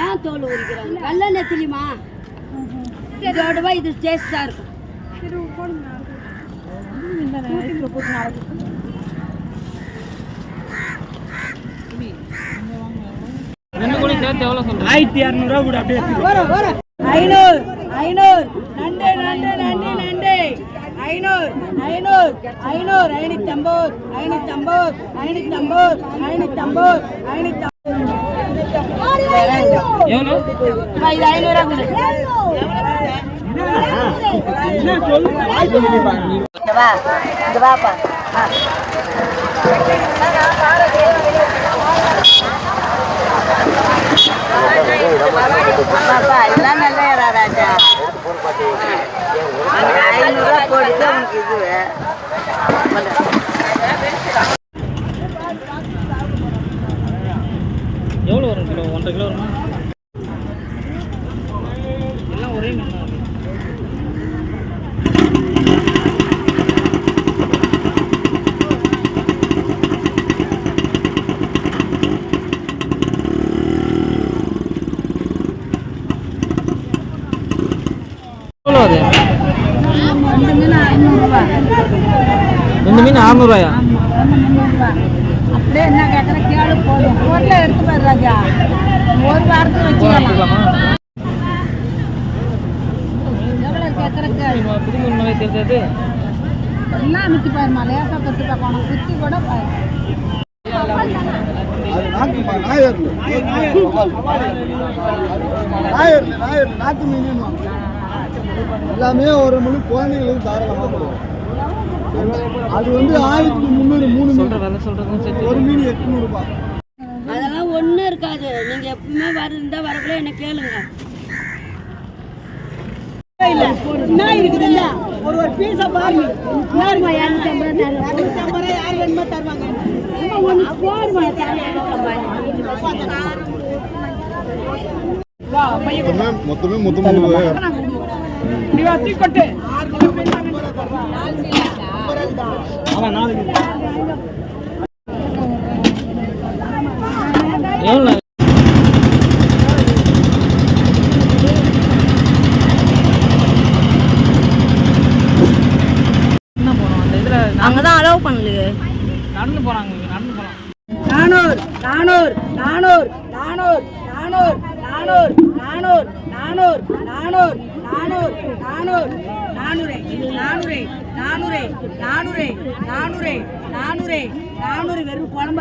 ஏன் தோல் உரிக்கிறாங்க நல்ல நெத்திலிமா இதோட இது டேஸ்டாக இருக்கும் ஐநூறு. ஐநூறு நண்டு நண்டு நண்டு நண்டு ஐநூறு ஐநூறு ஐநூறு ஐநூத்தி ஐம்பது ஐநூத்தி ஐம்பது ஐநூத்தி ஐம்பது ஐநூத்தி ஐம்பது ஐநூத்தி ஐநூறு ஐநூறு பாப்பா எல்லாம் நல்லா ஐநூறுரூவா போட்டு உனக்கு இது எவ்வளோ வரும் கிலோ? ஒன்றரை கிலோ வருமா? எவ்வளோ அது ரெண்டு மீன் அறநூறுவாயா அப்படியே என்ன கேட்குற கேளு போதும் பொருளை எடுத்து பாரு ராஜா ஒரு வாரத்துக்கு வச்சுக்கலாம் எவ்வளோ கேட்குற கேளு புது மீன் மாதிரி தெரிஞ்சது எல்லாம் அமைச்சு பாருமா தொட்டு பார்க்கணும் கூட பாரு நாட்டு மீன் எல்லாமே ஒரு மணி குழந்தைங்களுக்கு தாராளமாக கொடுக்கும் அது வந்து ஆயிரத்தி முந்நூறு மூணு மீன். சேர்த்து ஒரு மீன் எட்நூறு ரூபாய். அதெல்லாம் ஒன்றும் இருக்காது. நீங்கள் எப்பவுமே வருந்தா வரக்குள்ள என்ன கேளுங்க. என்ன இருக்குதுல்ல ஒரு ஒரு பீஸை பாருங்க. போடுமா இரநூத்தம்பது இரநூத்தம்பது யார் வேணுமோ தருவாங்க. ஒன்று போடுமா மொத்தமே மொத்தமே மொத்தம் கொட்டு எவ்வளோ என்ன போனோம் அந்த இதில் அங்கே தான் அலோவ் பண்ணலையே. நடந்து போகிறாங்க நடந்து போகலாம் நானூறு நானூறு நானூறு நானூறு நானூறு நானூறு நானூறு நானூறு நானூறு நானூறு நானூறு நானூறு நானூறு நானூறு நானூறு நானூறு நானூறு நானூறு வெறும் குழம்பு